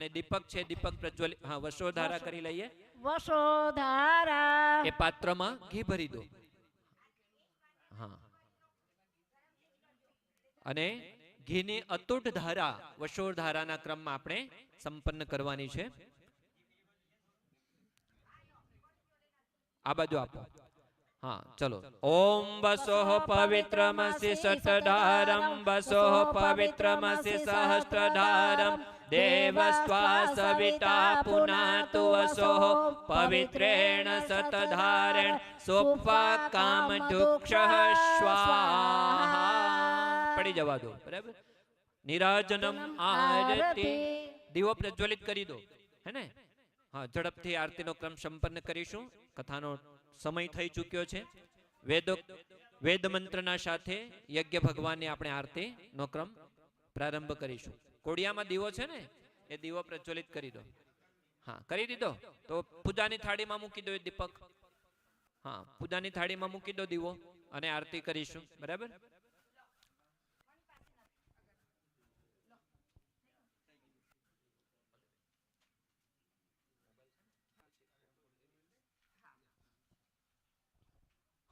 અને દીપક છે દીપક પ્રજ્વલિત. હા વસોધારા કરી લઈએ. વસોધારા. એ પાત્રમાં ઘી ભરી દો. હા. અને ઘીની અતૂટ ધારા વસોધારાના ક્રમમાં આપણે સંપન્ન કરવાની છે. આ બાજુ આપો. હા ચલો. ઓમ વસોહ પવિત્રમસી સઠધારમ વસોહ પવિત્રમસી સહસ્ત્રધારમ સવિતા પુનાતુ વસોહ પવિત્રેણ સતધારેણ સોપવા કામ દુક્ષ પડી જવા દો બરાબર નિરાજનમ આરતી દીવો પ્રજ્વલિત કરી દો હે ને હા ઝડપથી આરતીનો ક્રમ સંપન્ન કરીશું કથાનો સમય થઈ ચૂક્યો છે વેદો વેદ મંત્રના સાથે યજ્ઞ ભગવાનની આપણે આરતીનો ક્રમ પ્રારંભ કરીશું કોડિયામાં દીવો છે ને, એ દીવો પ્રજ્વલિત કરી દો. હા, કરી દીધો. તો પૂજાની થાળીમાં મૂકી દો દીપક. હા, પૂજાની થાળીમાં મૂકી દો દીવો અને આરતી કરીશું. બરાબર?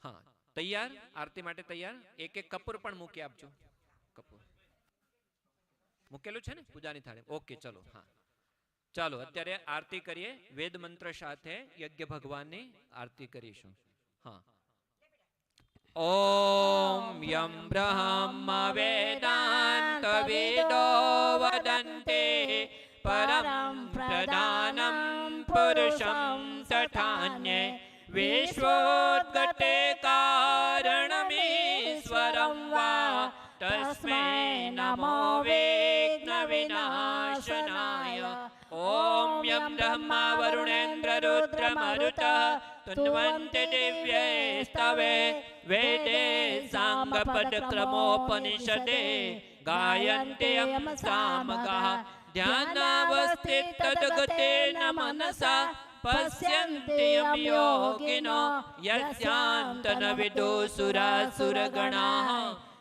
હા, તૈયાર? આરતી માટે તૈયાર? એક એક કપૂર પણ મૂકી આપજો. મૂકેલું છે ને? પૂજાની થાળી ઓકે, ચલો, હા. ચાલો, અત્યારે આરતી કરીએ. વેદ મંત્ર સાથે યજ્ઞ ભગવાનની આરતી કરીશું. હા. ઓમ યમ બ્રહ્મ વેદાંત વેદો વદંતે પરમ પ્રધાનમ પુરુષમ તથાન્યે વિશ્વોત્કટે કારણમીશ્વરં વા તસ્मै નમો વિઘ્ન विनाशनाय। ॐ यं ब्रह्मा वरुणेन्द्ररुद्रमरुतः तुन्वन्ति दिव्यैस्तवे वेदे साङ्गपदक्रमोपनिषदे गायन्ति यं सामगः। ध्यानावस्थितगतेन मनसा पश्यन्ति यं योगिनो यस्यान्तनविदुसुरासुरगणाः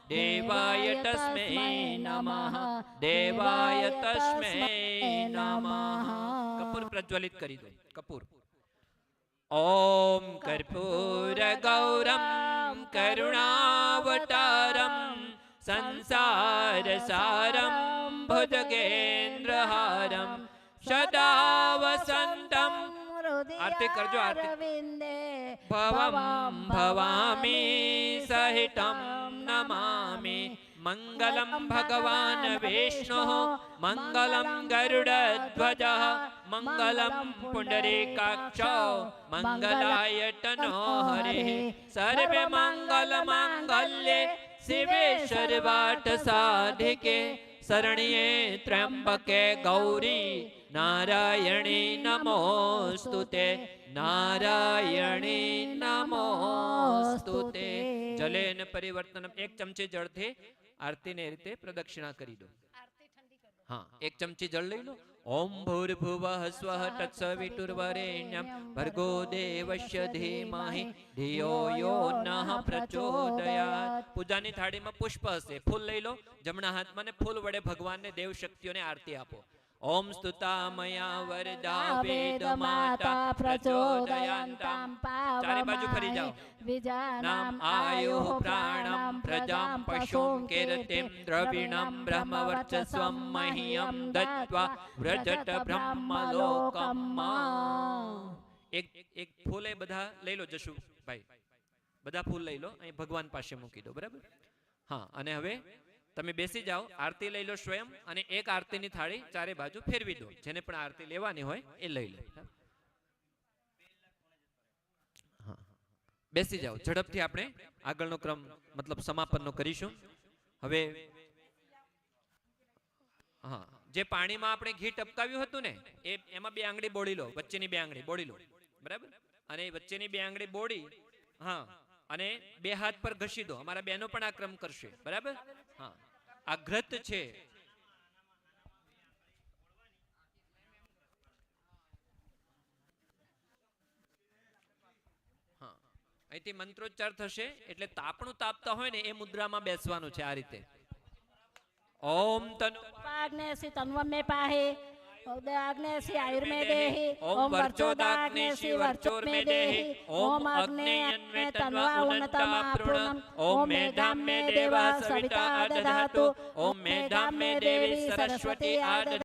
દેવાય તસ્મે નમઃ. દેવાય તસ્મે નમઃ. કપૂર પ્રજ્વલિત કરી દો. કપૂર. ઓમ કર્પૂર ગૌરમ કરુણાવતારમ સંસાર સારમ ભુજગેન્દ્રહારમ સદા વસંત આરતી કરજો, આરતી. ભવમ ભવામી સહિતમ નમામિ મંગલમ ભગવાન વિષ્ણુ મંગલમ ગરુડધ્વજ મંગલમ પુંડરીકાક્ષ મંગલાય તનો હરે સર્વે મંગલ માંગલ્યે શિવે સર્વાટ સાધિકે શરણ્યે ત્ર્યંબકે ગૌરી નારાયણી નમોસ્તુતે નારાયણી નમોસ્તુતે જલેન પરિવર્તન, એક ચમચી જળથી આરતીને રીતે પ્રદક્ષિણા કરી દો. હા, એક ચમચી જળ લઈ લો. ઓમ ભૂર્ભુવ સ્વ તત્સવિતુર્વરેણ્યમ ભર્ગો દેવસ્ય ધીમહિ. ધિયો યો નઃ પ્રચોદયાત પૂજાની થાળીમાં પુષ્પ હશે. ફૂલ લઈ લો. જમણા હાથમાં ને ફૂલ વડે ભગવાનને દેવ શક્તિઓને આરતી આપો. ઓમ स्तुता मया वरदा બાજુ ફરી જાઓ. નામ આયુ પ્રાણમ પ્રજામ પશુમ કીર્તિમ દ્રવિણમ બ્રહ્મવર્ચસ્વમ મહ્યમ દત્વા વ્રજત બ્રહ્મલોકમ એક એક ફૂલે બધા લઈ લો જશુ ભાઈ. બધા ફૂલ લઈ લો અહીં ભગવાન પાસે મૂકી દો બરાબર? હા અને હવે તમે બેસી જાઓ, આરતી લઈ લો સ્વયં અને એક આરતીની થાળી ચારે બાજુ ફેરવી દો. જેને પણ આરતી લેવાની હોય એ લઈ લે. બેસી જાઓ. ઝડપથી આપણે આગળનો ક્રમ, મતલબ સમાપનનો કરીશું. હવે હા, જે પાણીમાં આપણે ઘી ટપકાવ્યું હતું ને, એ એમાં બે આંગળી બોળી લો. વચ્ચેની બે આંગળી બોળી લો. બરાબર? અને વચ્ચેની બે આંગળી બોળી, હા, અને બે હાથ પર ઘસી દો. અમારા બહેનો પણ આ ક્રમ કરશે. બરાબર? હા. આ ઘૃત છે અહીંથી મંત્રોચ્ચાર થશે, એટલે તાપણું તાપતા હોય ને એ મુદ્રામાં બેસવાનું છે આ રીતે. ઓમ તનુ પાગ્નેસી તન્વમે પાહે ઉદયાગ્નેશી આયુર્મેદેહિ ઓમ વર્ચોર્મેદેહિ ઓમ અગ્નેયન્મે તન્વા ઉન્નતમા ઓમ મેધામ મે દેવા સવિતા દધાતુ ઓમ મેધામ મે દેવી સરસ્વતી આદધાતુ.